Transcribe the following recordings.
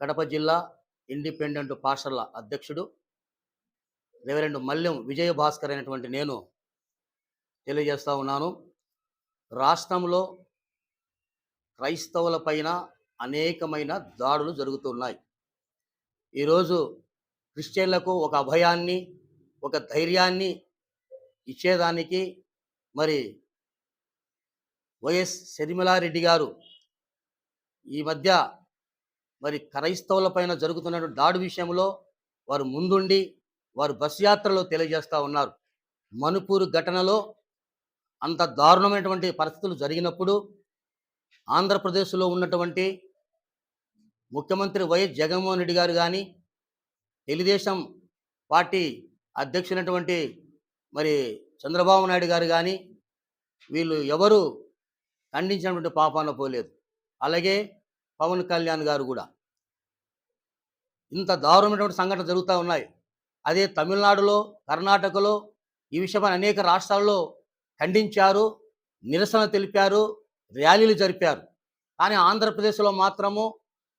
కడప జిల్లా ఇండిపెండెంట్ పాస్టర్ల అధ్యక్షుడు రెవరెండ్ మల్లెం విజయ భాస్కర్ అయినటువంటి నేను తెలియజేస్తూ ఉన్నాను. రాష్ట్రంలో క్రైస్తవుల పైన అనేకమైన దాడులు జరుగుతున్నాయి. ఈరోజు క్రిస్టియన్లకు ఒక అభయాన్ని ఒక ధైర్యాన్ని ఇచ్చేదానికి మరి వైఎస్ షర్మిలారెడ్డి గారు ఈ మధ్య మరి క్రైస్తవుల పైన జరుగుతున్నటువంటి దాడి విషయంలో వారు ముందుండి వారు బస్ యాత్రలో తెలియజేస్తూ ఉన్నారు. మణిపూర్ ఘటనలో అంత దారుణమైనటువంటి పరిస్థితులు జరిగినప్పుడు ఆంధ్రప్రదేశ్లో ఉన్నటువంటి ముఖ్యమంత్రి వైఎస్ జగన్మోహన్ రెడ్డి గారు కానీ తెలుగుదేశం పార్టీ అధ్యక్షులైనటువంటి మరి చంద్రబాబు నాయుడు గారు కానీ వీళ్ళు ఎవరు ఖండించినటువంటి పాపాన పోలేదు. అలాగే పవన్ కళ్యాణ్ గారు కూడా. ఇంత దారుణమైనటువంటి సంఘటన జరుగుతూ ఉన్నాయి. అదే తమిళనాడులో కర్ణాటకలో ఈ విషయమై అనేక రాష్ట్రాల్లో ఖండించారు నిరసన తెలిపారు ర్యాలీలు జరిపారు. కానీ ఆంధ్రప్రదేశ్లో మాత్రము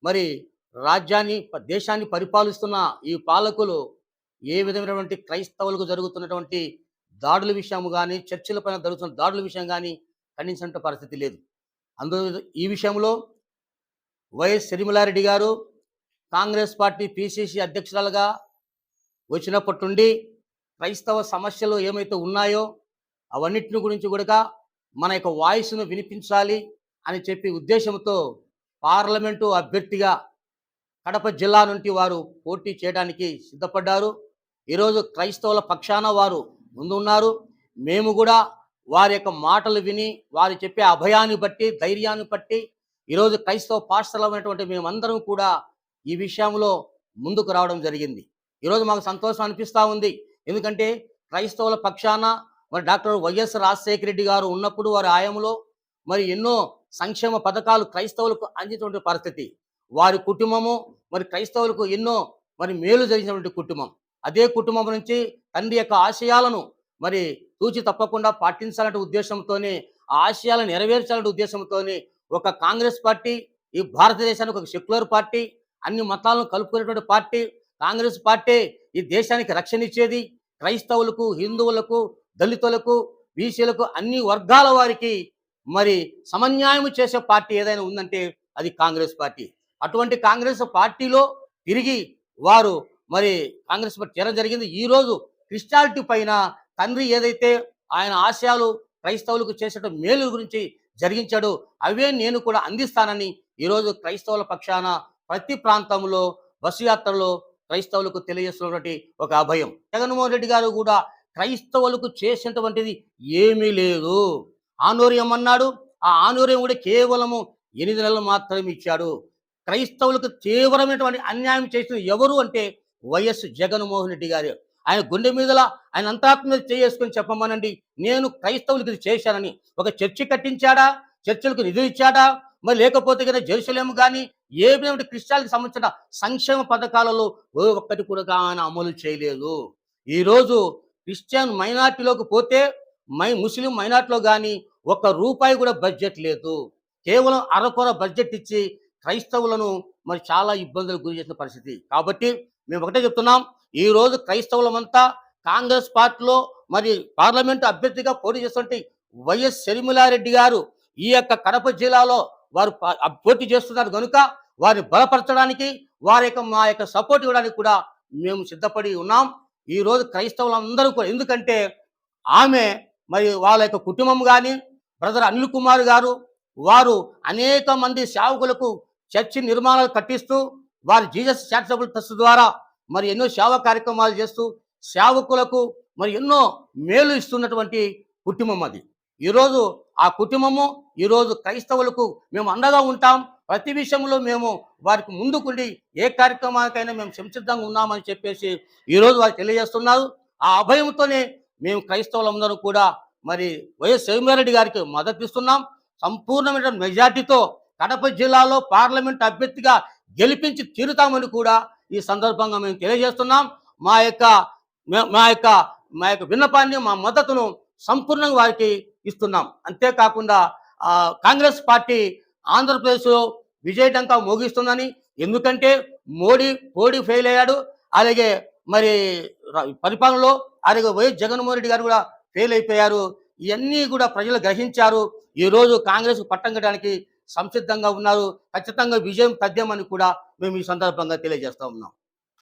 మరి రాజ్యాన్ని దేశాన్ని పరిపాలిస్తున్న ఈ పాలకులు ఏ విధమైనటువంటి క్రైస్తవులకు జరుగుతున్నటువంటి దాడుల విషయం కానీ చర్చిలపైన జరుగుతున్న దాడుల విషయం కానీ ఖండించినటువంటి పరిస్థితి లేదు. అందు ఈ విషయంలో వైఎస్ షర్మిలారెడ్డి గారు కాంగ్రెస్ పార్టీ పిసిసి అధ్యక్షురాలుగా వచ్చినప్పటి నుండి క్రైస్తవ సమస్యలు ఏమైతే ఉన్నాయో అవన్నిటిని గురించి కూడా మన యొక్క వాయిస్ను వినిపించాలి అని చెప్పి ఉద్దేశంతో పార్లమెంటు అభ్యర్థిగా కడప జిల్లా నుండి వారు పోటీ చేయడానికి సిద్ధపడ్డారు. ఈరోజు క్రైస్తవుల పక్షాన వారు ముందున్నారు. మేము కూడా వారి యొక్క మాటలు విని వారు చెప్పే అభయాన్ని బట్టి ధైర్యాన్ని బట్టి ఈరోజు క్రైస్తవ పాఠశాలమైనటువంటి మేమందరం కూడా ఈ విషయంలో ముందుకు రావడం జరిగింది. ఈరోజు మాకు సంతోషం అనిపిస్తూ ఉంది. ఎందుకంటే క్రైస్తవుల పక్షాన మరి డాక్టర్ వైఎస్ రాజశేఖర రెడ్డి గారు ఉన్నప్పుడు వారి ఆయంలో మరి ఎన్నో సంక్షేమ పథకాలు క్రైస్తవులకు అందినటువంటి పరిస్థితి. వారి కుటుంబము మరి క్రైస్తవులకు ఎన్నో మరి మేలు జరిగినటువంటి కుటుంబం. అదే కుటుంబం నుంచి తండ్రి యొక్క ఆశయాలను మరి తూచి తప్పకుండా పాటించాలనే ఉద్దేశంతోనే ఆ ఆశయాలను నెరవేర్చాలనే ఉద్దేశంతోనే ఒక కాంగ్రెస్ పార్టీ ఈ భారతదేశానికి ఒక సెక్యులర్ పార్టీ అన్ని మతాలను కలుపుకునేటువంటి పార్టీ కాంగ్రెస్ పార్టీ ఈ దేశానికి రక్షణ ఇచ్చేది. క్రైస్తవులకు హిందువులకు దళితులకు బీసీలకు అన్ని వర్గాల వారికి మరి సమన్యాయం చేసే పార్టీ ఏదైనా ఉందంటే అది కాంగ్రెస్ పార్టీ. అటువంటి కాంగ్రెస్ పార్టీలో తిరిగి వారు మరి కాంగ్రెస్ పార్టీ చేరడం జరిగింది. ఈరోజు క్రిస్టాలిటీ పైన తండ్రి ఏదైతే ఆయన ఆశయాలు క్రైస్తవులకు చేసేట మేలు గురించి జరిగించాడు. అవే నేను కూడా అందిస్తానని ఈరోజు క్రైస్తవుల పక్షాన ప్రతి ప్రాంతంలో బస్సు యాత్రలో క్రైస్తవులకు తెలియజేస్తున్నటువంటి ఒక అభయం. జగన్మోహన్ రెడ్డి గారు కూడా క్రైస్తవులకు చేసినటువంటిది ఏమీ లేదు. ఆనూర్యం అన్నాడు. ఆ ఆనూర్యం కూడా కేవలము ఎనిమిది నెలలు మాత్రమే ఇచ్చాడు. క్రైస్తవులకు తీవ్రమైనటువంటి అన్యాయం చేసిన ఎవరు అంటే వైఎస్ జగన్మోహన్ రెడ్డి గారు. ఆయన గుండె మీదలా ఆయన అంతరాత్మ మీద చేసుకుని చెప్పమనండి. నేను క్రైస్తవులకు ఇది చేశానని. ఒక చర్చి కట్టించాడా? చర్చిలకు నిధులు ఇచ్చాడా? మరి లేకపోతే కదా జెరూసలేం కానీ ఏ విధమైన క్రిస్టియానికి సంబంధించిన సంక్షేమ పథకాలలో ఏ ఒక్కటి కూడా ఆయన అమలు చేయలేదు. ఈరోజు క్రిస్టియన్ మైనార్టీలోకి పోతే మై ముస్లిం మైనార్టీలో కానీ ఒక్క రూపాయి కూడా బడ్జెట్ లేదు. కేవలం అరకొర బడ్జెట్ ఇచ్చి క్రైస్తవులను మరి చాలా ఇబ్బందులకు గురి చేసిన పరిస్థితి. కాబట్టి మేము ఒకటే చెప్తున్నాం ఈ రోజు క్రైస్తవులమంతా కాంగ్రెస్ పార్టీలో మరి పార్లమెంటు అభ్యర్థిగా పోటీ చేస్తుంటే వైఎస్ షర్మిలారెడ్డి గారు ఈ యొక్క కడప జిల్లాలో వారు ప- పోటీ చేస్తున్నారు కనుక వారిని బలపరచడానికి వారి యొక్క మా యొక్క సపోర్ట్ ఇవ్వడానికి కూడా మేము సిద్ధపడి ఉన్నాం. ఈ రోజు క్రైస్తవులందరూ కూడా ఎందుకంటే ఆమె మరి వాళ్ళ యొక్క కుటుంబం కానీ బ్రదర్ అనిల్ కుమార్ గారు వారు అనేక మంది సేవకులకు చర్చి నిర్మాణాలు కట్టిస్తూ వారి జీజస్ చారిటబుల్ ట్రస్ట్ ద్వారా మరి ఎన్నో సేవా కార్యక్రమాలు చేస్తూ సేవకులకు మరి ఎన్నో మేలు ఇస్తున్నటువంటి కుటుంబం అది. ఈరోజు ఆ కుటుంబము ఈరోజు క్రైస్తవులకు మేము అండగా ఉంటాం. ప్రతి విషయంలో మేము వారికి ముందుకుండి ఏ కార్యక్రమానికైనా మేము సంసిద్ధంగా ఉన్నామని చెప్పేసి ఈరోజు వారు తెలియజేస్తున్నారు. ఆ అభయంతోనే మేము క్రైస్తవులందరూ కూడా మరి వైఎస్ శివమారెడ్డి గారికి మద్దతు ఇస్తున్నాం. సంపూర్ణమైన మెజార్టీతో కడప జిల్లాలో పార్లమెంట్ అభ్యర్థిగా గెలిపించి తీరుతామని కూడా ఈ సందర్భంగా మేము తెలియజేస్తున్నాం. మా యొక్క మా యొక్క మా యొక్క విన్నపాన్ని మా మద్దతును సంపూర్ణంగా వారికి ఇస్తున్నాం. అంతేకాకుండా కాంగ్రెస్ పార్టీ ఆంధ్రప్రదేశ్లో విజయటంకా మోగిస్తుందని ఎందుకంటే మోడీ మోడీ ఫెయిల్ అయ్యాడు. అలాగే మరి పరిపాలనలో అలాగే వైఎస్ జగన్మోహన్ రెడ్డి గారు కూడా ఫెయిల్ అయిపోయారు. ఇవన్నీ కూడా ప్రజలు గ్రహించారు. ఈరోజు కాంగ్రెస్ పట్టం కట్టడానికి సంసిద్ధంగా ఉన్నారు. ఖచ్చితంగా విజయం తథ్యమని కూడా మేము ఈ సందర్భంగా తెలియజేస్తా ఉన్నాం.